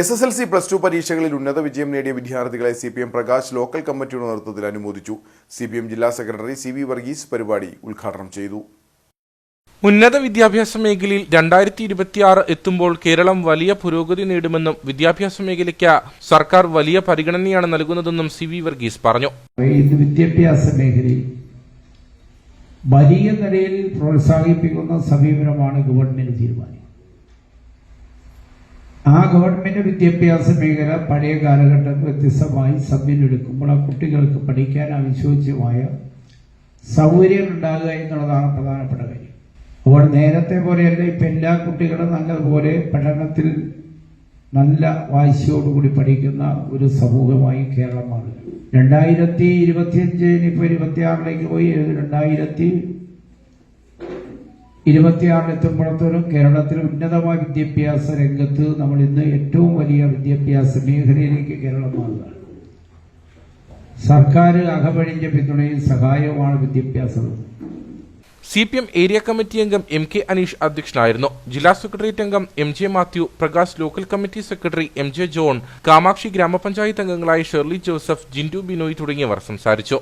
S S L C plus two പരീക്ഷകളിൽ ഉന്നത വിജയം നേടിയ വിദ്യാർത്ഥികളെ C P M Prakash local കമ്മിറ്റിയുടെ നേതൃത്വത്തിൽ അനുമോദിച്ചു. സി പി എം ജില്ലാ സെക്രട്ടറി സി വി വർഗീസ് പരിപാടി ഉദ്ഘാടനം ചെയ്തു. ഉന്നത വിദ്യാഭ്യാസ മേഖലയിൽ രണ്ടായിരത്തി ഇരുപത്തിയാറ് എത്തുമ്പോൾ കേരളം വലിയ പുരോഗതി നേടുമെന്നും വിദ്യാഭ്യാസ മേഖലയ്ക്ക് സർക്കാർ വലിയ പരിഗണനയാണ് നൽകുന്നതെന്നും സി വി വർഗീസ് പറഞ്ഞു. വിദ്യാഭ്യാസ മേഖലയിൽ വലിയ നിലയിൽ പ്രോത്സാഹിപ്പിക്കുന്ന സമീപനമാണ് ഗവൺമെന്റ് തീരുമാനം ആ ഗവൺമെന്റ് വിദ്യാഭ്യാസ മേഖല പഴയ കാലഘട്ടം വ്യത്യസ്തമായി സമീപനെടുക്കുമ്പോൾ ആ കുട്ടികൾക്ക് പഠിക്കാൻ ആവശ്യോജ്യമായ സൗകര്യം ഉണ്ടാകുക എന്നുള്ളതാണ് പ്രധാനപ്പെട്ട കാര്യം. അപ്പോൾ നേരത്തെ പോലെയല്ല ഇപ്പം എല്ലാ കുട്ടികളും നല്ലതുപോലെ പഠനത്തിൽ നല്ല വാശിയോടുകൂടി പഠിക്കുന്ന ഒരു സമൂഹമായി കേരളം മാറുക രണ്ടായിരത്തി ഇരുപത്തിയഞ്ച് ഇരുപത്തിയാറിലേക്ക് പോയി രണ്ടായിരത്തി ഇരുപത്തിയാറിലെത്തുമ്പോഴത്തോളം കേരളത്തിൽ ഉന്നതമായ വിദ്യാഭ്യാസ രംഗത്ത് നമ്മൾ ഇന്ന് ഏറ്റവും വലിയ വിദ്യാഭ്യാസ മേഖലയിലേക്ക് കേരളം മാറുകയാണ്. സർക്കാർ അകമഴിഞ്ഞ പിന്തുണയും സഹായവുമാണ് വിദ്യാഭ്യാസം. C P M area committee അംഗം എം കെ അനീഷ് അധ്യക്ഷനായിരുന്നു. ജില്ലാ സെക്രട്ടേറിയറ്റ് അംഗം M J Mathew Prakash local committee secretary M J John Kamakshi ഗ്രാമപഞ്ചായത്ത് അംഗങ്ങളായ ഷെർലി ജോസഫ് ജിൻഡു ബിനോയ് തുടങ്ങിയവർ സംസാരിച്ചു.